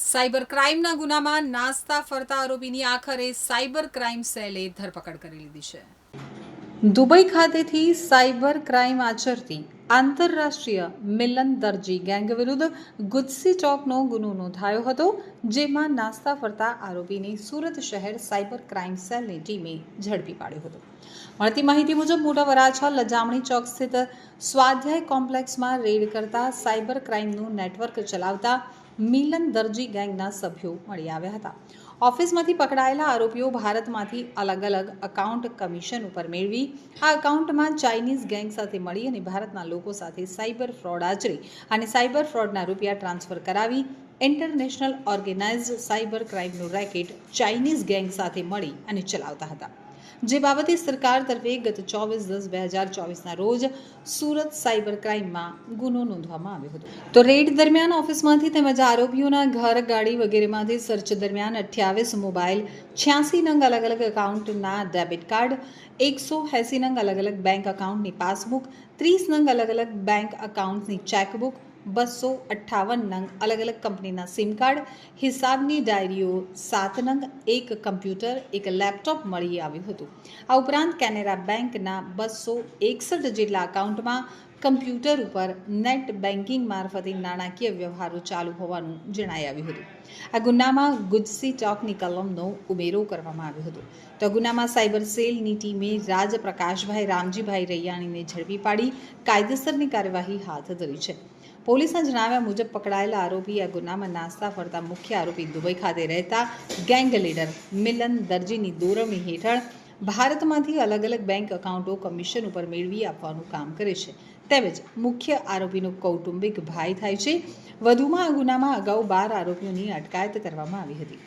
Cyber ક્રાઇમના ગુનામાં નાસ્તા ફરતા આરોપીની આખરે સાયબર ક્રાઇમ સેલે ધરપકડ કરી લીધી છે. દુબઈ ખાતેથી સાયબર ક્રાઇમ આચરતી આંતરરાષ્ટ્રીય મિલન દરજી ગેંગ વિરુદ્ધ ગુજસી ચોકનો ગુનો નોંધાયો હતો, જેમાં નાસ્તા ફરતા આરોપીને સુરત શહેર સાયબર ક્રાઇમ સેલની ટીમે ઝડપી પાડ્યો હતો. મળતી માહિતી મુજબ, મોટા વરાછા લજામણી ચોક સ્થિત સ્વાધ્યાય કોમ્પ્લેક્સમાં રેડ કરતા સાયબર ક્રાઇમનું નેટવર્ક ચલાવતા મિલન દરજી ગેંગના સભ્યો મળી આવ્યા હતા. ઓફિસમાંથી પકડાયેલા આરોપીઓ ભારતમાંથી અલગ અલગ અકાઉન્ટ કમિશન ઉપર મેળવી, આ અકાઉન્ટમાં ચાઇનીઝ ગેંગ સાથે મળી અને ભારતના લોકો સાથે સાયબર ફ્રોડ આચરી અને સાયબર ફ્રોડના રૂપિયા ટ્રાન્સફર કરાવી ઇન્ટરનેશનલ ઓર્ગેનાઇઝડ સાયબર ક્રાઇમનું રેકેટ ચાઇનીઝ ગેંગ સાથે મળી અને ચલાવતા હતા. જે બાબતે સરકાર તરફે ગત ચોવીસ દસ બે હજાર ચોવીસના રોજ સુરત સાયબર ક્રાઇમમાં ગુનો નોંધવામાં આવ્યો હતો. તો રેડ દરમિયાન ઓફિસમાંથી તેમજ આરોપીઓના ઘર, ગાડી વગેરેમાંથી સર્ચ દરમિયાન અઠ્યાવીસ મોબાઈલ, છ્યાસી નંગ અલગ અલગ એકાઉન્ટના ડેબિટ કાર્ડ, એકસો એંસી નંગ અલગ અલગ બેંક એકાઉન્ટની પાસબુક, ત્રીસ નંગ અલગ અલગ બેંક એકાઉન્ટની ચેકબુક બસો અઠ્ઠાવન નંગ અલગ અલગ કંપનીના સિમ કાર્ડ, હિસાબની ડાયરીઓ, સાત નંગ, એક કમ્પ્યુટર, એક લેપટોપ મળી આવ્યું હતું. આ ઉપરાંત કેનેરા બેંકના બસો એકસઠ જેટલા અકાઉન્ટમાં કમ્પ્યુટર ઉપર નેટ બેન્કિંગ મારફતે નાણાકીય વ્યવહારો ચાલુ હોવાનું જણાઈ આવ્યું હતું. આ ગુનામાં ગુજસી ટોકની કલમનો ઉમેરો કરવામાં આવ્યો હતો. તો ગુનામાં સાયબર સેલની ટીમે રાજ પ્રકાશભાઈ રામજીભાઈ રૈયાણીને ઝડપી પાડી, કાયદેસરની કાર્યવાહી હાથ ધરી છે. પોલીસના જણાવ્યા મુજબ પકડાયેલા આરોપી આ ગુનામાં નાસ્તા ફરતા મુખ્ય આરોપી દુબઈ ખાતે રહેતા ગેંગ લીડર મિલન દરજીની દોરવણી હેઠળ ભારતમાંથી અલગ અલગ બેંક એકાઉન્ટો કમિશન ઉપર મેળવી આપવાનું કામ કરે છે. તેમજ મુખ્ય આરોપીનો કૌટુંબિક ભાઈ થાય છે. વધુમાં આ ગુનામાં અગાઉ બાર આરોપીઓની અટકાયત કરવામાં આવી હતી.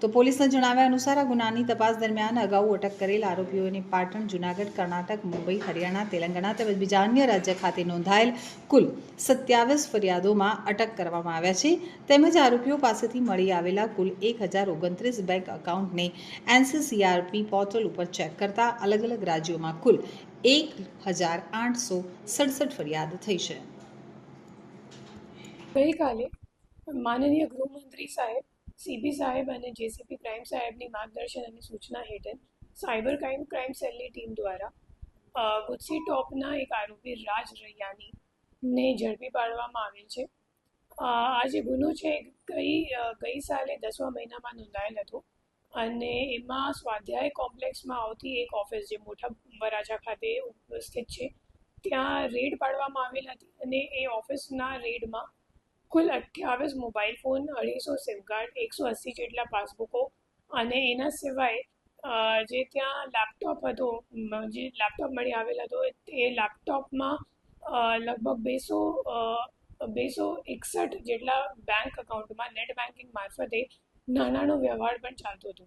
તો પોલીસના જણાવ્યા અનુસાર આ ગુનાની તપાસ દરમિયાન અગાઉ અટક કરેલ આરોપીઓને પાટણ, જૂનાગઢ, કર્ણાટક, મુંબઈ, હરિયાણા, તેલંગાણા તેમજ બીજા અન્ય રાજ્ય ખાતે નોંધાયેલ કુલ સત્યાવીસ ફરિયાદોમાં અટક કરવામાં આવ્યા છે. તેમજ આરોપીઓ પાસેથી મળી આવેલા કુલ એક હજાર ઓગણત્રીસ બેંક એકાઉન્ટને એનસીસીઆરપી પોર્ટલ ઉપર ચેક કરતા અલગ અલગ રાજ્યોમાં કુલ એક હજાર આઠસો સડસઠ ફરિયાદ થઈ છે. ગઈકાલે માનનીય ગૃહમંત્રી સાહેબ સીબી સાહેબ અને જેસીપી ક્રાઇમ સાહેબની માર્ગદર્શન અને સૂચના હેઠળ સાયબર ક્રાઇમ ક્રાઇમ સેલની ટીમ દ્વારા ગુજસી ટોપના એક આરોપી રાજ રૈયાનીને ઝડપી પાડવામાં આવેલ છે. આ જે ગુનો છે ગઈ ગઈ સાલે દસમા મહિનામાં નોંધાયેલ હતો અને એમાં સ્વાધ્યાય કોમ્પ્લેક્સમાં આવતી એક ઓફિસ જે મોટા વરાછા ખાતે ઉપસ્થિત છે, ત્યાં રેડ પાડવામાં આવેલ હતી અને એ ઓફિસના રેડમાં કુલ અઠ્યાવીસ મોબાઈલ ફોન અઢીસો સિમ કાર્ડ એકસો અસી જેટલા પાસબુકો અને એના સિવાય જે ત્યાં લેપટોપ હતો જે લેપટોપ મળી આવેલ હતો, એ લેપટોપમાં લગભગ બેસો બેસો એકસઠ જેટલા બેંક એકાઉન્ટમાં નેટ બેન્કિંગ મારફતે નાણાંનો વ્યવહાર પણ ચાલતો હતો.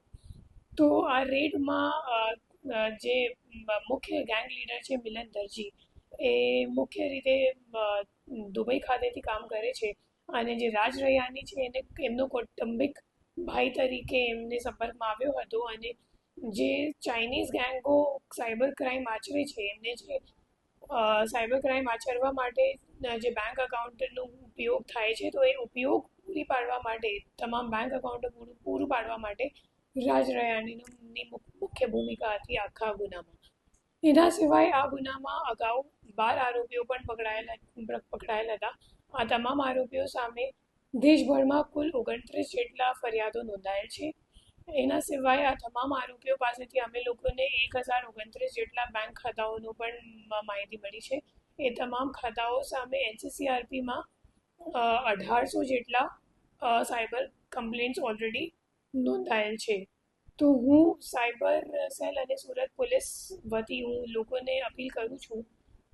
તો આ રેડમાં જે મુખ્ય ગેંગ લીડર છે મિલન દરજી, એ મુખ્ય રીતે દુબઈ ખાતેથી કામ કરે છે. અને જે રાજ રૈયાની છે, એને એમનો કૌટુંબિક ભાઈ તરીકે એમને સંપર્કમાં આવ્યો હતો અને જે ચાઇનીઝ ગેંગો સાયબર ક્રાઇમ આચરે છે, એમને જે સાયબર ક્રાઇમ આચરવા માટે જે બેંક એકાઉન્ટનો ઉપયોગ થાય છે, તો એ ઉપયોગ પૂરી પાડવા માટે, તમામ બેંક એકાઉન્ટો પૂરું પાડવા માટે રાજ રૈયાણીની મુખ- મુખ્ય ભૂમિકા હતી આખા ગુનામાં. એના સિવાય આ ગુનામાં અગાઉ બાર આરોપીઓ પણ પકડાયેલા પકડાયેલા હતા. આ તમામ આરોપીઓ સામે દેશભરમાં કુલ ઓગણત્રીસ જેટલા ફરિયાદો નોંધાયેલ છે. એના સિવાય આ તમામ આરોપીઓ પાસેથી અમે લોકોને એક હજાર ઓગણત્રીસ જેટલા બેંક ખાતાઓનું પણ માહિતી મળી છે. એ તમામ ખાતાઓ સામે એનસીસીઆરપીમાં અઢારસો જેટલા સાયબર કમ્પ્લેન્ટ્સ ઓલરેડી નોંધાયેલ છે. તો હું સાયબર સેલ અને સુરત પોલીસ વતી હું લોકોને અપીલ કરું છું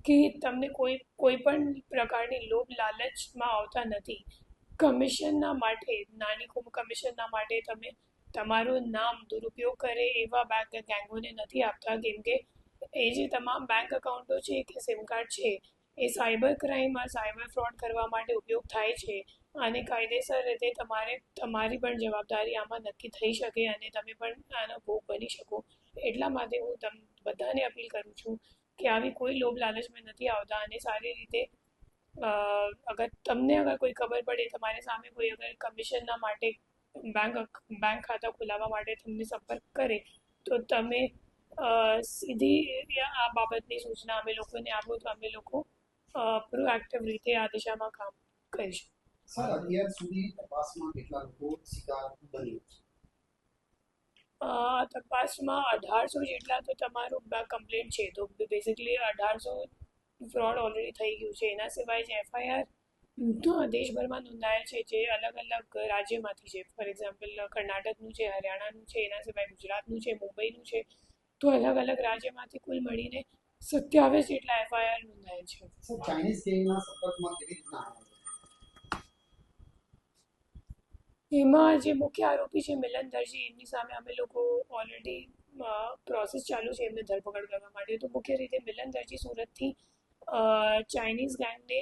કે તમને કોઈ કોઈ પણ પ્રકારની લોભ લાલચમાં આવતા નથી. કમિશનના માટે, નાની કોમ કમિશનના માટે તમે તમારું નામ દુરુપયોગ કરે એવા બેંક ગેંગોને નથી આપતા. કેમ કે એ જે તમામ બેંક એકાઉન્ટો છે કે સિમ કાર્ડ છે, એ સાયબર ક્રાઇમમાં સાયબર ફ્રોડ કરવા માટે ઉપયોગ થાય છે અને કાયદેસર રીતે તમારે, તમારી પણ જવાબદારી આમાં નક્કી થઈ શકે અને તમે પણ આનો ભોગ બની શકો. એટલા માટે હું તમ બધાને અપીલ કરું છું કે આવી કોઈ લોભ લાલચમાં નથી આવતા અને સારી રીતે અગર તમને અગર કોઈ ખબર પડે, તમારી સામે કોઈ અગર કમિશનના માટે બેંક બેંક ખાતા ખોલાવવા માટે તમને સંપર્ક કરે, તો તમે સીધી આ બાબતની સૂચના અમે લોકોને આપો તો અમે લોકો પ્રોએક્ટિવ રીતે આ દિશામાં કામ કરીશું. સર, અત્યાર સુધી તપાસમાં કેટલા લોકો શિકાર બન્યું છે? તપાસમાં અઢારસો જેટલા તો તમારું કમ્પ્લેન્ટ છે. તો બેઝિકલી અઢારસો ફ્રોડ ઓલરેડી થઈ ગયું છે. એના સિવાય જે એફઆઈઆર દેશભરમાં નોંધાયેલ છે જે અલગ અલગ રાજ્યમાંથી છે. ફોર એક્ઝામ્પલ કર્ણાટકનું છે, હરિયાણાનું છે, એના સિવાય ગુજરાતનું છે, મુંબઈનું છે. તો અલગ અલગ રાજ્યમાંથી કુલ મળીને સત્યાવીસ જેટલા એફઆઈઆર નોંધાયેલ છે આવ્યા એમાં જે મુખ્ય આરોપી છે, મિલન દરજી, એમની સામે અમે લોકો ઓલરેડી પ્રોસેસ ચાલુ છે એમને ધરપકડ કરવા માટે. તો મુખ્ય રીતે મિલન દરજી સુરતથી ચાઇનીઝ ગેંગને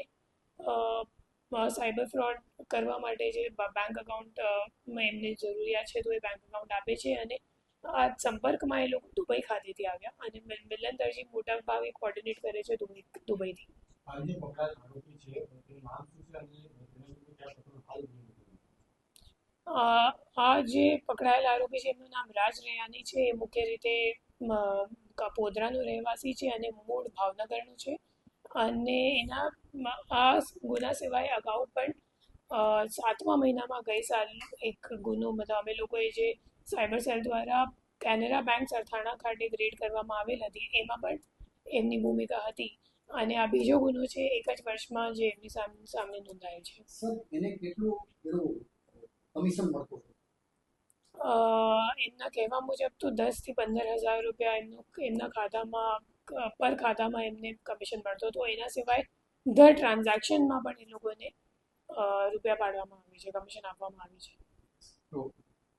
સાયબર ફ્રોડ કરવા માટે જે બેંક અકાઉન્ટમાં એમને જરૂરિયાત છે, તો એ બેંક અકાઉન્ટ આપે છે અને આ સંપર્કમાં એ લોકો દુબઈ ખાતેથી આવ્યા અને મિલન દરજી મોટા ભાગે કોર્ડિનેટ કરે છે દુબઈ, દુબઈથી. આ જે પકડાયેલા આરોપી છે, એમનું નામ રાજ રૈયાની છે. એ મુખ્ય રીતે કાપોદરાનો રહેવાસી છે અને મૂળ ભાવનગરનું છે. અને એના, આ ગુના સિવાય અગાઉ પણ સાતમા મહિનામાં ગઈ સાલ એક ગુનો, મતલબ અમે લોકોએ જે સાયબર સેલ દ્વારા કેનેરા બેંક સરથાણા ખાતે રેડ કરવામાં આવેલ હતી, એમાં પણ એમની ભૂમિકા હતી. અને આ બીજો ગુનો છે, એક જ વર્ષમાં જે એમની સામે નોંધાયો છે. સર, એને કેટલું કમિશન મળતું એમના કહેવા મુજબ તો દસથી પંદર હજાર રૂપિયા એમનું એમના ખાતામાં પર ખાતામાં એમને કમિશન મળતો હતો. એના સિવાય દર ટ્રાન્ઝેક્શનમાં પણ એ લોકોને રૂપિયા પાડવામાં આવે છે કમિશન આપવામાં આવે છે.